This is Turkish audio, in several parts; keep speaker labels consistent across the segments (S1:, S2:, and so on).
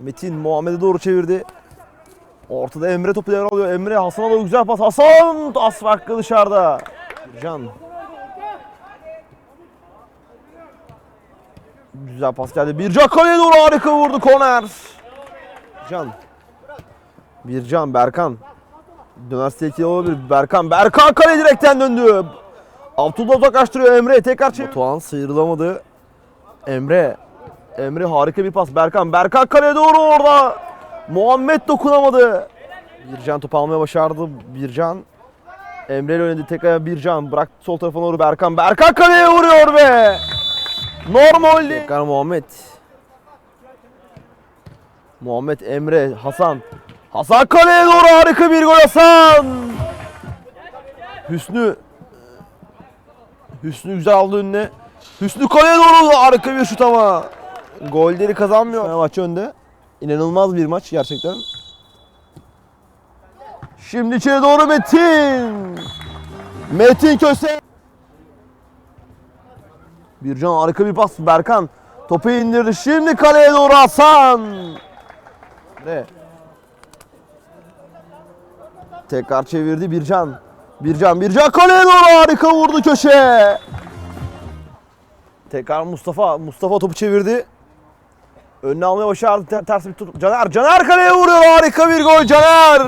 S1: Metin Muhammed'e doğru çevirdi. Ortada Emre topu devralıyor. Emre Hasan'a doğru güzel pas. Hasan as farklı dışarıda. Can. Güzel pas geldi. Bircan kaleye doğru harika vurdu korner. Can. Bircan Berkan. Döner tehlikeli olabilir. Berkan. Berkan kaleye direkten döndü. Abdullah uzaklaştırıyor Emre. Tekrar çevir. Batuhan sıyrılamadı. Emre. Emre harika bir pas. Berkan. Berkan kaleye doğru orada. Muhammed dokunamadı. Bircan topu almaya başardı. Bircan. Emre ile oynadı. Tekrar Bircan. Bıraktı sol tarafa doğru Berkan. Berkan kaleye vuruyor ve Normal. Tekrar Muhammed. Muhammed Emre Hasan. Hasan kaleye doğru harika bir gol Hasan. Hüsnü. Hüsnü güzel aldı önüne. Hüsnü kaleye doğru harika bir şut ama. Golleri kazanmıyor. Fenerbahçe önde. İnanılmaz bir maç gerçekten. Şimdi içeri doğru Metin. Metin Köse. Bircan harika bir pas. Berkan topu indirdi. Şimdi kaleye doğru Hasan. Ne? Tekrar çevirdi Bircan. Bircan, Bircan kaleye doğru harika vurdu köşe. Tekrar Mustafa. Mustafa topu çevirdi. Önüne almaya başardı. Ter- ters bir tut. Caner, Caner kaleye vuruyor. Harika bir gol Caner.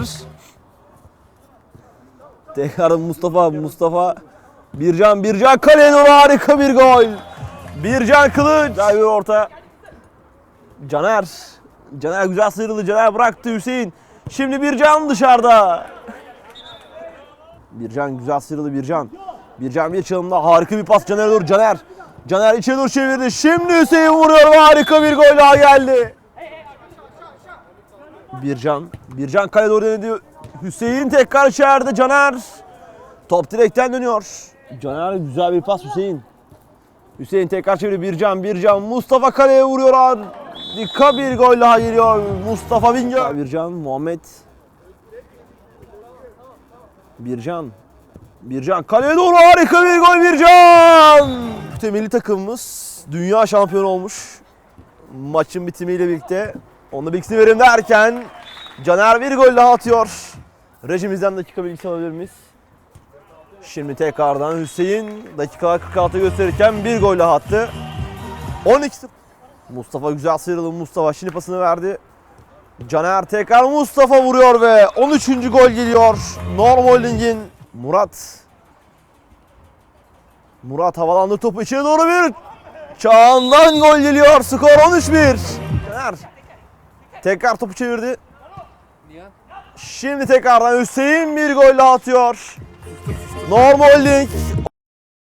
S1: Tekrar Mustafa, Mustafa. Bircan, Bircan kaleye doğru harika bir gol. Bircan Kılıç. Güzel bir orta. Caner. Caner güzel sıyrıldı. Caner bıraktı Hüseyin. Şimdi Bircan dışarıda. Bircan güzel sıyrıldı Bircan. Bircan bir çalımda harika bir pas Caner'e doğru. Caner. Caner içeri doğru çevirdi. Şimdi Hüseyin vuruyor harika bir gol daha geldi. Bircan. Bircan kale doğru denedi. Hüseyin tekrar içeride. Caner. Top direkten dönüyor. Caner güzel bir pas Hüseyin. Hüseyin tekrar çeviriyor. Bircan, Bircan. Mustafa kaleye vuruyor. Harika bir gol daha geliyor. Mustafa Bingöl. Bircan, Muhammed. Bircan. Bircan kaleye doğru harika bir gol Bircan. Milli takımımız dünya şampiyonu olmuş. Maçın bitimiyle birlikte. Onunla bilgisini verim derken Caner bir gol daha atıyor. Rejimizden dakika bilgisi alabilir miyiz? Şimdi tekrardan Hüseyin dakikalar 46 gösterirken bir gol daha attı. 12 Mustafa güzel sıyrıldı Mustafa şimdi pasını verdi. Caner tekrar Mustafa vuruyor ve 13. gol geliyor. Norm Holding'in Murat. Murat havalandı topu içeri doğru bir Çağan'dan gol geliyor. Skor 13-1. Caner tekrar topu çevirdi. Şimdi tekrardan Hüseyin bir gol daha atıyor. Norm Holding